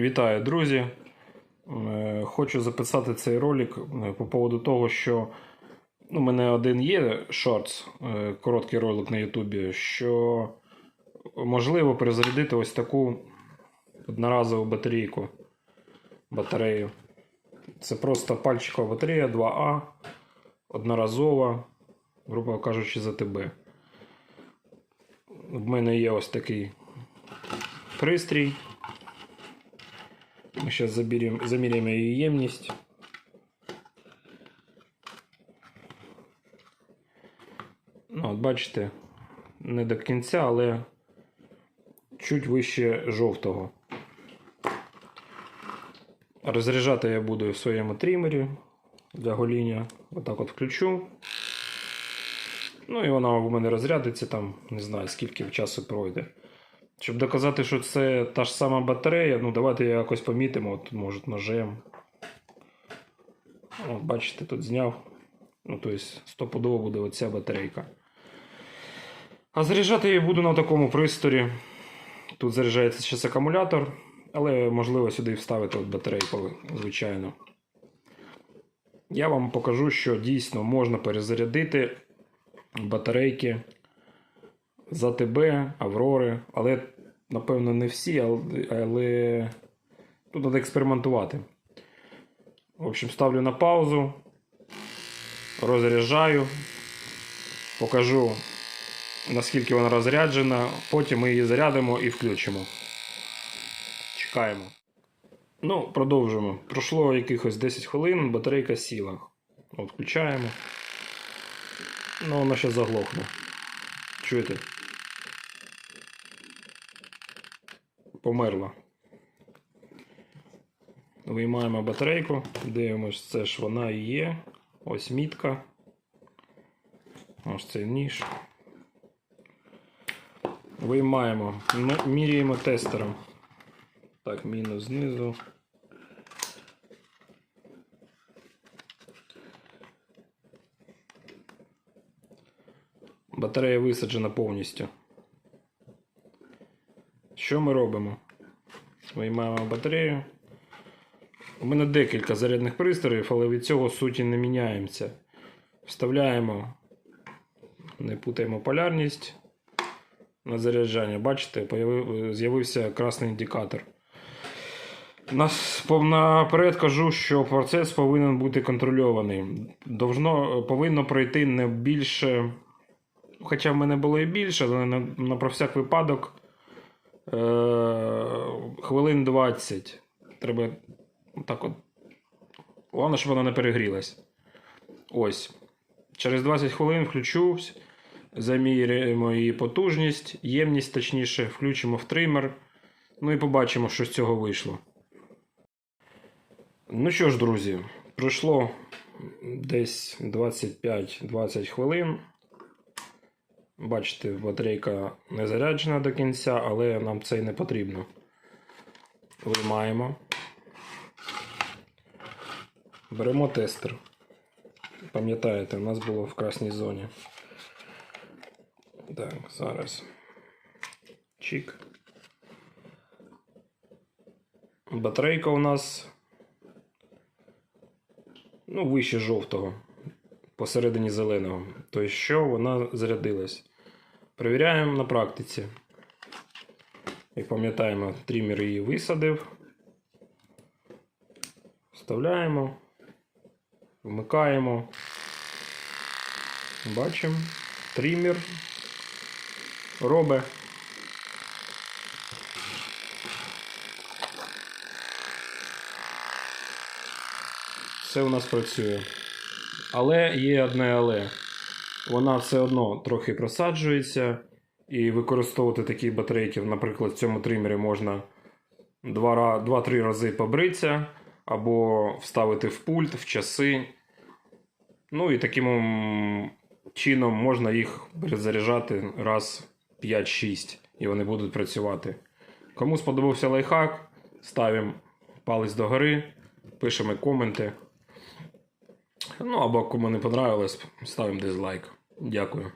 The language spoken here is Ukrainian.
Вітаю, друзі! Е, Хочу записати цей ролик е, по поводу того, що ну, у мене один є шортс, е, короткий ролик на Ютубі, що можливо перезарядити ось таку одноразову батарейку. Батарею. Це просто пальчикова батарея 2А, одноразова, грубо кажучи, за ТБ. В мене є ось такий пристрій. Мы сейчас заберем, замеряем ее ємність. Ну, от бачите, не до кінця, але чуть вище жовтого. Розряджати я буду в своєму трімері для гоління. Отак от включу. Ну і вона у мене розрядиться там, не знаю, скільки часу пройде. Щоб доказати, що це та ж сама батарея, ну давайте якось помітимо, от, може ножем. От, бачите, тут зняв. Ну, тобто, стопудово буде оця батарейка. А заряджати я буду на такому присторі. Тут заряджається зараз акумулятор, але можливо сюди вставити от батарейку, звичайно. Я вам покажу, що дійсно можна перезарядити батарейки з АТБ, Аврори, але, напевно, не всі, але тут треба експериментувати. В общем, ставлю на паузу, розряджаю, покажу, наскільки вона розряджена, потім ми її зарядимо і включимо. Чекаємо. Ну, продовжуємо. Пройшло якихось 10 хвилин, батарейка сіла. От, включаємо. Ну, вона ще заглохне. Чуєте? Померла. Виймаємо батарейку, дивимось, це ж вона і є. Ось мітка. Ось цей ніж. Виймаємо, міряємо тестером. Так, мінус знизу. Батарея висаджена повністю. Що ми робимо? Виймаємо батарею. У мене декілька зарядних пристроїв, але від цього суті не міняємося. Вставляємо, не путаємо полярність на заряджання. Бачите, з'явився красний індикатор. Наперед кажу, що процес повинен бути контрольований. Должно, повинно пройти не більше. Хоча в мене було і більше, але на, на про всяк випадок хвилин 20. Треба так от. Головне, щоб вона не перегрілась. Ось. Через 20 хвилин включусь, заміряємо її потужність, ємність точніше, включимо в тример. Ну і побачимо, що з цього вийшло. Ну що ж, друзі, пройшло десь 25-20 хвилин. Бачите, батарейка не заряджена до кінця, але нам це й не потрібно. Виймаємо. Беремо тестер. Пам'ятаєте, у нас було в красній зоні. Так, зараз. Чик. Батарейка у нас. Ну, вище жовтого. Посередині зеленого. Тобто, що вона зарядилась. Перевіряємо на практиці. Як пам'ятаємо, трімер її висадив. Вставляємо. Вмикаємо. Бачимо. Трімер робить. Все у нас працює. Але є одне але. Вона все одно трохи просаджується. І використовувати такі батарейки, наприклад, в цьому тримері можна 2-3 рази побритися, або вставити в пульт, в часи. Ну і таким чином можна їх перезаряджати раз 5-6, і вони будуть працювати. Кому сподобався лайфхак, ставимо палець догори, пишемо коменти. Ну або кому не понравилось, ставимо дизлайк. Дякую.